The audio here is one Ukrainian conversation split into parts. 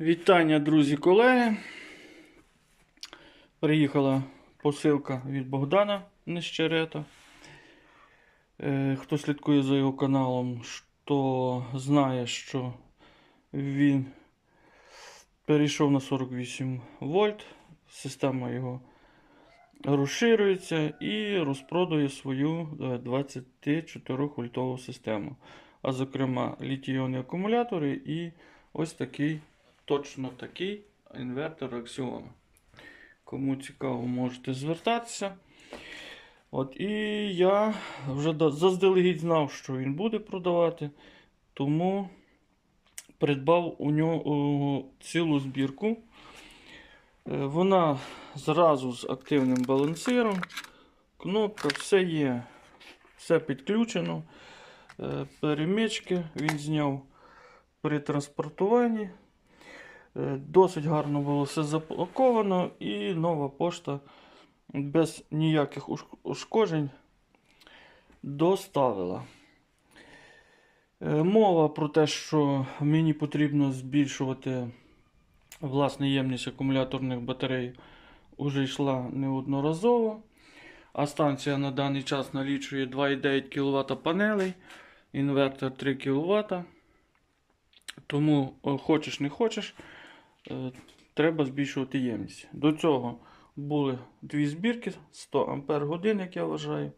Вітання, друзі, колеги. Приїхала посилка від Богдана Нещерета. Е, Хто слідкує за його каналом, то знає, що він перейшов на 48 вольт. Система його розширюється і розпродує свою 24 вольтову систему. А зокрема, літій-іонні акумулятори і ось такий точно такий інвертор Axion. Кому цікаво, можете звертатися. От, І я вже заздалегідь знав, що він буде продавати, тому придбав у нього цілу збірку. Е, Вона зразу з активним балансиром. Кнопка, все є, все підключено. Е, Перемички він зняв при транспортуванні. Е, Досить гарно було все запаковано і нова пошта без ніяких ушкоджень доставила. Е, Мова про те, що мені потрібно збільшувати власне ємність акумуляторних батарей, уже йшла неодноразово. А станція на даний час налічує 2,9 кВт панелей, інвертор 3 кВт. Тому хочеш не хочеш, е, треба збільшувати ємність. До цього були дві збірки 100 Ампер годин, як я вважаю,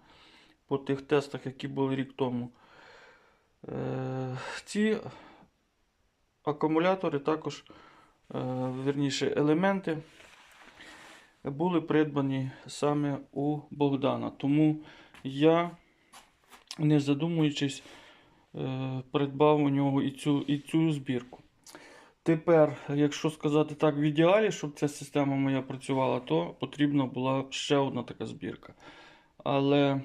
по тих тестах, які були рік тому. Е, Ці акумулятори також, е, верніше, елементи були придбані саме у Богдана. Тому я, не задумуючись, е, придбав у нього і цю, і цю збірку. Тепер, якщо сказати так, в ідеалі, щоб ця система моя працювала, то потрібна була ще одна така збірка. Але,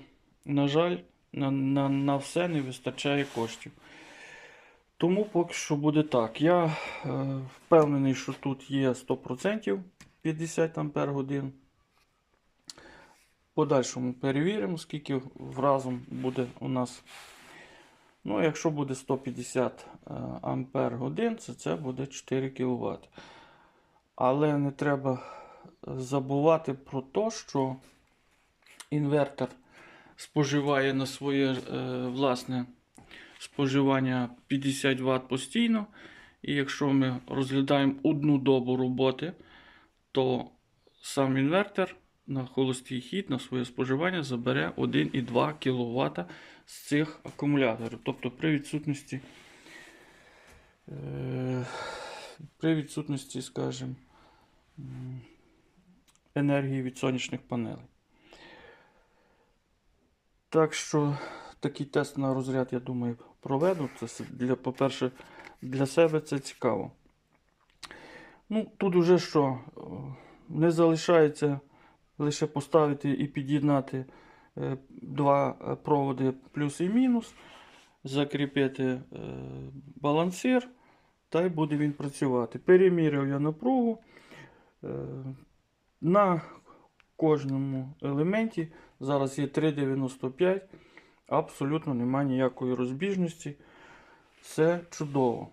на жаль, на, на, на все не вистачає коштів. Тому поки що буде так. Я е, впевнений, що тут є 100% 50 Ампер годин. Подальшому перевіримо, скільки разом буде у нас. Ну, якщо буде 150 е, ампер годин, це, це буде 4 кВт. Але не треба забувати про те, що інвертор споживає на своє е, власне споживання 50 Вт постійно. І якщо ми розглядаємо одну добу роботи, то сам інвертор на холостий хід на своє споживання забере 1,2 кВт з цих акумуляторів. Тобто при відсутності, е, при відсутності, скажімо, енергії від сонячних панелей. Так що такий тест на розряд, я думаю, проведу. Це для, по-перше, для себе це цікаво. Ну, тут уже що, е, не залишається лише поставити і під'єднати два е, проводи плюс і мінус, закріпити е, балансир, та й буде він працювати. Переміряв я напругу. Е, На кожному елементі зараз є 3,95. Абсолютно немає ніякої розбіжності. Все чудово.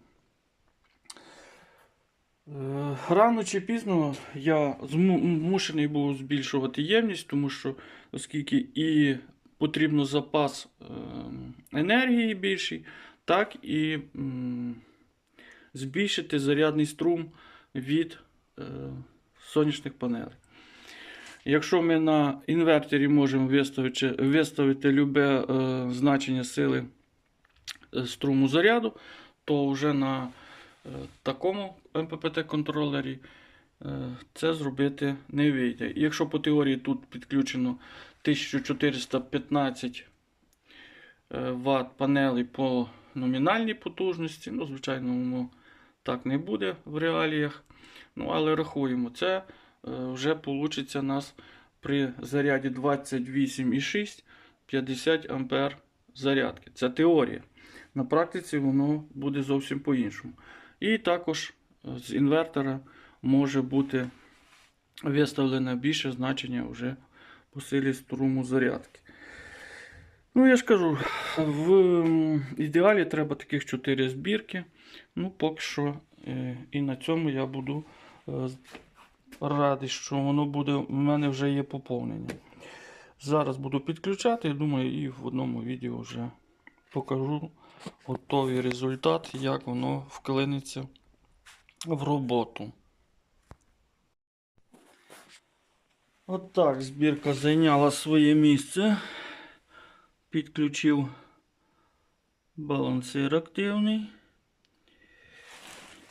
Е, Рано чи пізно я змушений був збільшувати ємність, тому що оскільки і потрібно запас е, енергії більший, так і збільшити зарядний струм від е, сонячних панелей. Якщо ми на інвертері можемо виставити, виставити любе е, значення сили струму заряду, то вже на такому МППТ-контролері е, це зробити не вийде. І якщо по теорії тут підключено 1415 е, Вт панелей по номінальній потужності, ну, звичайно, воно так не буде в реаліях. Ну, але рахуємо, це е, вже вийде нас при заряді 28,6 50 ампер зарядки. Це теорія. На практиці воно буде зовсім по-іншому. І також з інвертора може бути виставлене більше значення вже по силі струму зарядки. Ну, я ж кажу, в ідеалі треба таких 4 збірки. Ну, поки що е, і на цьому я буду е, радий, що воно буде. У мене вже є поповнення. Зараз буду підключати, я думаю, і в одному відео вже покажу готовий результат, як воно вклиниться в роботу. От так збірка зайняла своє місце. Підключив балансир активний.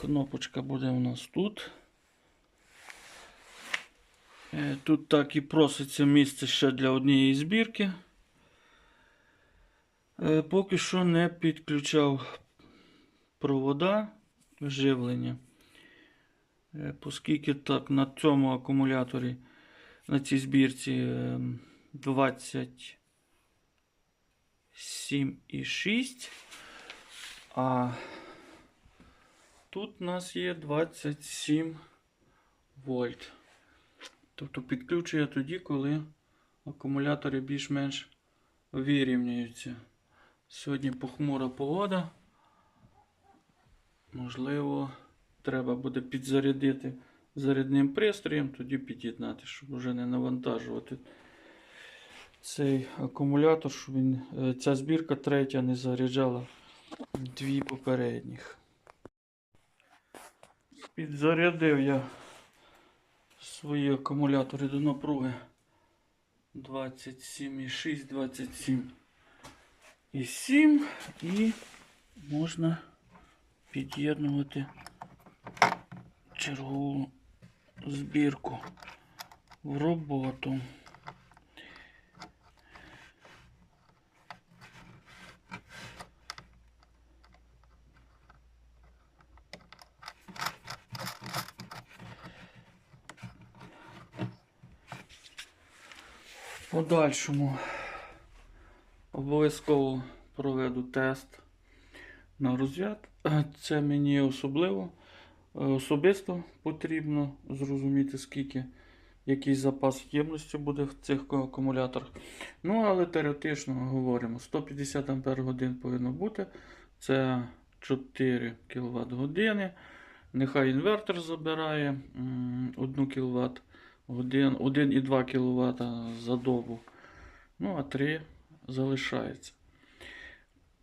Кнопочка буде у нас тут. Е, Тут так і проситься місце ще для однієї збірки. Е, Поки що не підключав провода живлення. Е, Оскільки так на цьому акумуляторі, на цій збірці е, 27,6, а тут у нас є 27 вольт. Тобто підключую я тоді, коли акумулятори більш-менш вирівняються. Сьогодні похмура погода. Можливо, треба буде підзарядити зарядним пристроєм, тоді під'єднати, щоб вже не навантажувати цей акумулятор, щоб він, е, ця збірка третя не заряджала дві попередніх. Підзарядив я свої акумулятори до напруги 27,6, 27,7 і можна під'єднувати чергову збірку в роботу. Подальшому обов'язково проведу тест на розряд. Це мені особливо е, особисто потрібно зрозуміти, скільки який запас ємності буде в цих акумуляторах. Ну, але теоретично говоримо, 150 Ампер годин повинно бути. Це 4 кВт години. Нехай інвертор забирає 1 кВт годин, 1,2 кВт за добу. Ну, а 3 залишається.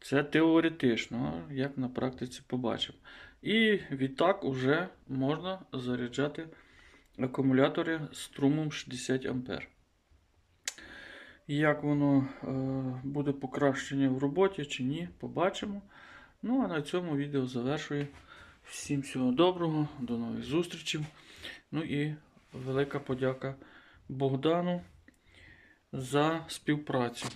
Це теоретично, як на практиці побачимо. І відтак уже можна заряджати акумулятори струмом 60 А. Як воно е, буде покращення в роботі чи ні, побачимо. Ну а на цьому відео завершую. Всім всього доброго, до нових зустрічей. Ну і велика подяка Богдану за співпрацю.